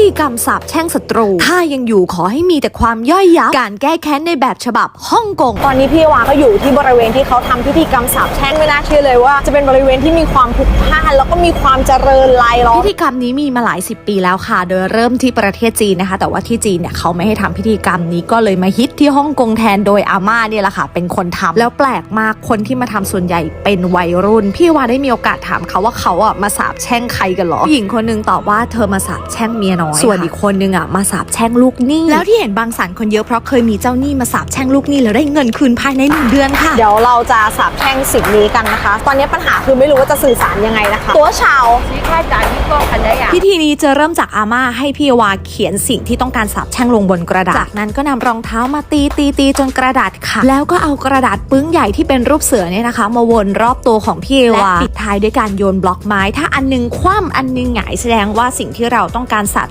ธีกรรมสาบแช่งศัตรู ถ้ายังอยู่ขอให้มีแต่ความย่อยยับ การแก้แค้นในแบบฉบับฮ่องกง ตอนนี้พี่วาก็อยู่ที่บริเวณที่เขาทำพิธีกรรมสาบแช่งไม่น่าเชื่อเลยว่า จะเป็นบริเวณที่มีความพลุกพล่านแล้วก็มีความเจริญลายล้อมพิธีกรรมนี้มีมาหลายสิบปีแล้วค่ะ โดยเริ่มที่ประเทศจีนนะคะ แต่ว่าที่จีนเนี่ยเขาไม่ให้ทำพิธีกรรมนี้ก็เลยมาฮิตที่ฮ่องกงแทนโดยอาม่าเนี่ยแหละค่ะ เป็นคนทำแล้วแปลกมากคนที่มาทำส่วนใหญ่เป็นวัยรุ่น พี่วาได้มีโอกาสถามเขาว่าเขาอะมาสาบแช่งใครกันเหรอผู้หญิงคนหนึงตอบว่าเธอมาสาบแช่งเมียน้อยส่วนอีกคนนึงอะมาสาบแช่งลูกหนี้แล้วที่เห็นบางสันคนเยอะเพราะเคยมีเจ้าหนี้มาสาบแช่งลูกหนี้แล้วได้เงินคืนภายในหนึ่งเดือนค่ะ เดี๋ยวเราจะสาบแช่งสิ่งนี้กันนะคะ ตอนนี้ปัญหาคือไม่รู้ว่าจะสื่อสารยังไงนะคะ ตัวชาวพิธีนี้จะเริ่มจากอาม่าให้พี่วาเขียนสิ่งที่ต้องการสาบแช่งลงบนกระดาษ จากนั้นก็นำรองเท้ามาตีตีตีจนกระดาษขาดแล้วก็เอากระดาษปึ้งใหญ่ที่เป็นรูปเสือเนี่ยนะคะ มาวนรอบตัวของพี่วาและปิดท้ายด้วยการโยนบล็อกไม้ ถ้าอันหนึงคว่ำอันหนึงหงายแสดงว่าสิ่งที่เราต้องการสาบ